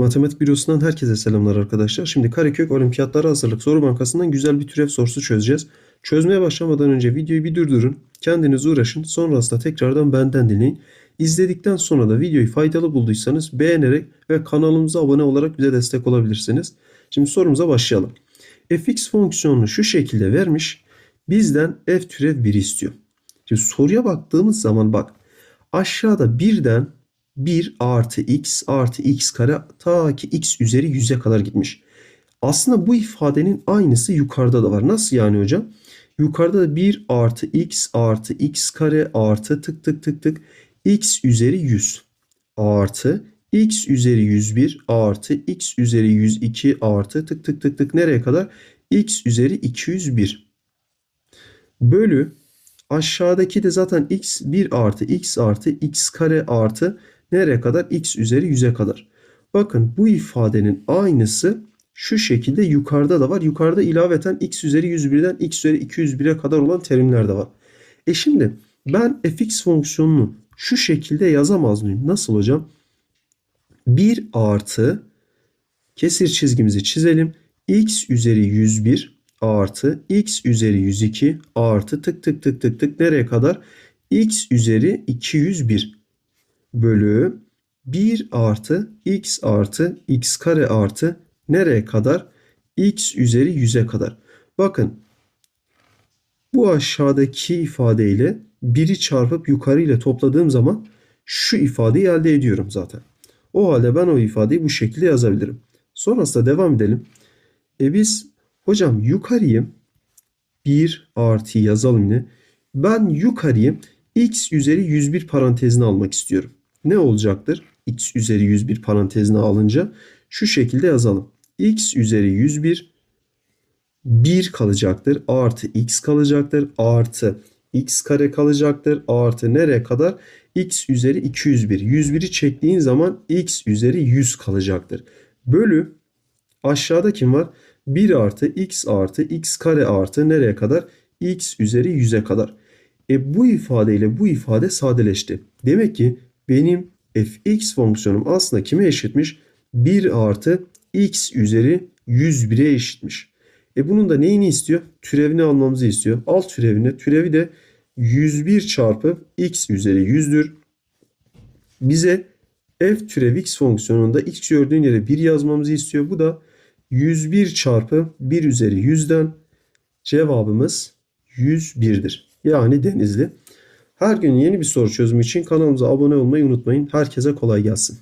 Matematik Bürosu'ndan herkese selamlar arkadaşlar. Şimdi Karekök Olimpiyatlara Hazırlık Soru Bankası'ndan güzel bir türev sorusu çözeceğiz. Çözmeye başlamadan önce videoyu bir durdurun. Kendiniz uğraşın. Sonrasında tekrardan benden dinleyin. İzledikten sonra da videoyu faydalı bulduysanız beğenerek ve kanalımıza abone olarak bize destek olabilirsiniz. Şimdi sorumuza başlayalım. fx fonksiyonunu şu şekilde vermiş. Bizden f türev 1 istiyor. Şimdi soruya baktığımız zaman bak aşağıda birden 1 artı x artı x kare ta ki x üzeri 100'e kadar gitmiş. Aslında bu ifadenin aynısı yukarıda da var. Nasıl yani hocam? Yukarıda da 1 artı x artı x kare artı tık tık tık tık x üzeri 100 artı x üzeri 101 artı x üzeri 102 artı tık tık tık tık nereye kadar? x üzeri 201 bölü aşağıdaki de zaten x 1 artı x artı x kare artı nereye kadar? x üzeri 100'e kadar. Bakın bu ifadenin aynısı şu şekilde yukarıda da var. Yukarıda ilaveten x üzeri 101'den x üzeri 201'e kadar olan terimler de var. E şimdi ben fx fonksiyonunu şu şekilde yazamaz mıyım? Nasıl hocam? 1 artı kesir çizgimizi çizelim. x üzeri 101 artı x üzeri 102 artı tık tık tık tık tık nereye kadar? x üzeri 201 bölü 1 artı x artı x kare artı nereye kadar? x üzeri 100'e kadar. Bakın bu aşağıdaki ifadeyle 1'i çarpıp yukarı ile topladığım zaman şu ifadeyi elde ediyorum zaten. O halde ben o ifadeyi bu şekilde yazabilirim. Sonrasında devam edelim. E biz hocam yukarıyı 1 artı yazalım yine. Ben yukarıyı x üzeri 101 parantezine almak istiyorum. Ne olacaktır? x üzeri 101 parantezine alınca şu şekilde yazalım. x üzeri 101 1 kalacaktır. Artı x kalacaktır. Artı x kare kalacaktır. Artı nereye kadar? x üzeri 201. 101'i çektiğin zaman x üzeri 100 kalacaktır. Bölü aşağıda kim var? 1 artı x artı x kare artı nereye kadar? x üzeri 100'e kadar. E bu ifadeyle bu ifade sadeleşti. Demek ki benim fx fonksiyonum aslında kime eşitmiş? 1 artı x üzeri 101'e eşitmiş. E bunun da neyini istiyor? Türevini almamızı istiyor. Alt türevini. Türevi de 101 çarpı x üzeri 100'dür. Bize f türev x fonksiyonunda x gördüğün yere 1 yazmamızı istiyor. Bu da 101 çarpı 1 üzeri 100'den cevabımız 101'dir. Yani denizli. Her gün yeni bir soru çözümü için kanalımıza abone olmayı unutmayın. Herkese kolay gelsin.